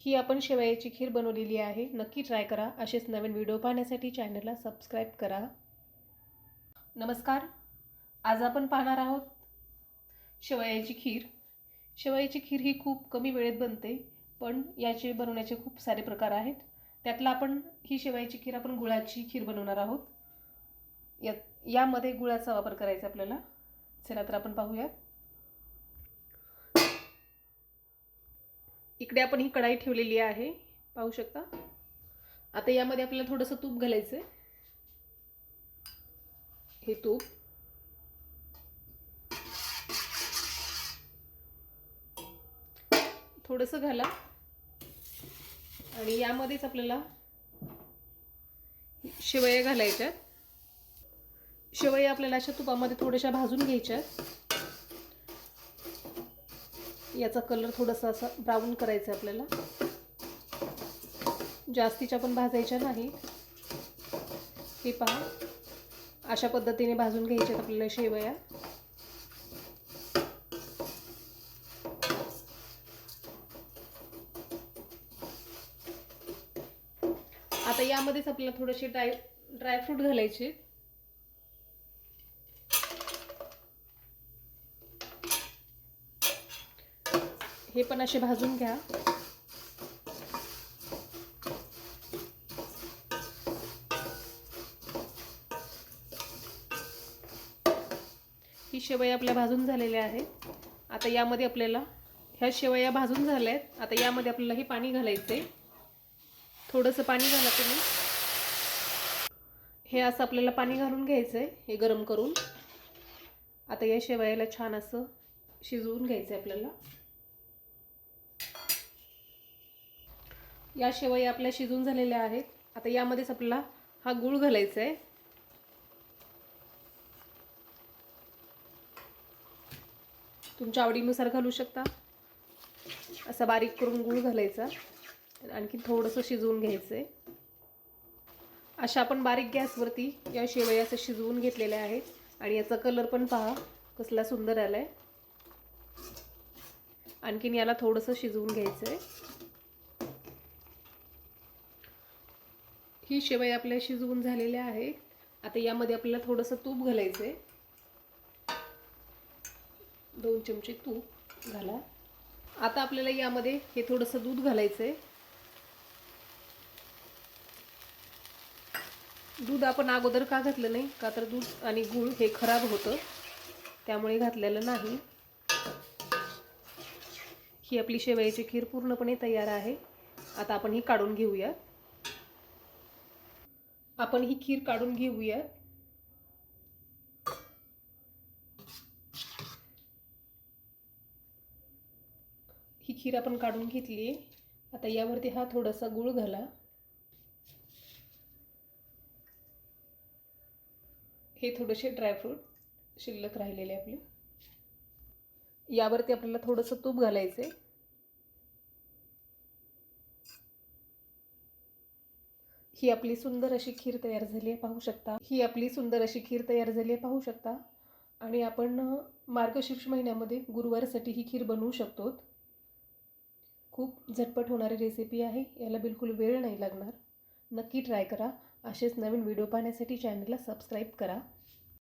ही आपण शेवयाची खीर बनवलेली आहे. नक्की ट्राय करा. असेच नवीन व्हिडिओ पाहण्यासाठी चॅनलला सबस्क्राईब करा. नमस्कार. आज आपण पाहणार आहोत शेवयाची खीर. शेवयाची खीर ही खूप कमी वेळेत बनते पण याचे बनवण्याचे खूप सारे प्रकार आहेत. त्यातला आपण ही शेवयाची खीर आपण गुळाची खीर बनवणार आहोत. या यामध्ये गुळाचा वापर करायचा आपल्याला. चला तर आपण पाहूयात. इकडे आपण ही कढाई ठेवलेली आहे. पाहू शकता? आता यामध्ये आपल्याला थोडंसं तूप घालायचं आहे हे तूप. थोडंसं घाला. आणि यामध्येच आपल्याला शेवया घालायच्या शेवया आपल्याला अशा तुपामध्ये थोड्याशा भाजून घ्यायच्या याचा कलर थोडासा असा ब्राऊन करायचा आपल्याला. जास्तीच्या पण भाजायच्या नाही. हे पहा. अशा पद्धतीने भाजून घ्यायच्यात आपल्याला शेवया. आता यामध्येच आपल्याला थोडेसे ड्राय ड्रायफ्रूट घालायचे हे पण असे भाजून घ्या. ही शेवया आपल्या भाजून झालेल्या आहेत. आता यामध्ये आपल्याला ह्या शेवया भाजून झाल्या आहेत. आता यामध्ये आपल्याला हे पाणी घालायचं आहे थोडंसं पाणी घाला तुम्ही. हे असं आपल्याला पाणी घालून घ्यायचं आहे हे गरम करून. आता या शेवयाला छान असं शिजवून घ्यायचं आहे आपल्याला. या शेवया आपल्या शिजून झालेल्या आहेत. आता यामध्येच आपल्याला हा गूळ घालायचा आहे. तुमच्या आवडीनुसार घालू शकता. असा बारीक करून गूळ घालायचा. आणखी थोडंसं शिजवून घ्यायचं आहे. अशा आपण बारीक गॅसवरती या शेवया असं शिजवून घेतलेल्या आहेत आणि याचा कलर पण पहा कसला सुंदर आला आहे आणखीन याला थोडंसं शिजवून घ्यायचं आहे. ही शेवया आपल्या शिजवून झालेल्या आहे आता यामध्ये आपल्याला थोडंसं तूप घालायचं आहे दोन चमचे तूप घाला. आता आपल्याला यामध्ये हे थोडंसं दूध घालायचं आहे दूध आपण अगोदर का घातलं नाही? का तर दूध आणि गूळ हे खराब होतं. त्यामुळे घातलेलं नाही. ही आपली शेवयाची खीर पूर्णपणे तयार आहे. आता आपण ही काढून घेऊया आपण ही खीर काढून घेऊया. ही खीर आपण काढून घेतली आता यावरती हा थोडासा गूळ घाला. हे थोडेसे ड्रायफ्रूट शिल्लक राहिलेले आपले. यावरती आपल्याला थोडंसं तूप घालायचं आहे ही आपली सुंदर अशी खीर तयार झाली आहे पाहू शकता. ही आपली सुंदर अशी खीर तयार झाली आहे पाहू शकता. आणि आपण मार्गशीर्ष महिन्यामध्ये गुरुवारसाठी ही खीर बनवू शकतो. खूप झटपट होणारी रेसिपी आहे याला बिलकुल वेळ नाही लागणार. नक्की ट्राय करा. असेच नवीन व्हिडिओ पाहण्यासाठी चॅनलला सबस्क्राईब करा.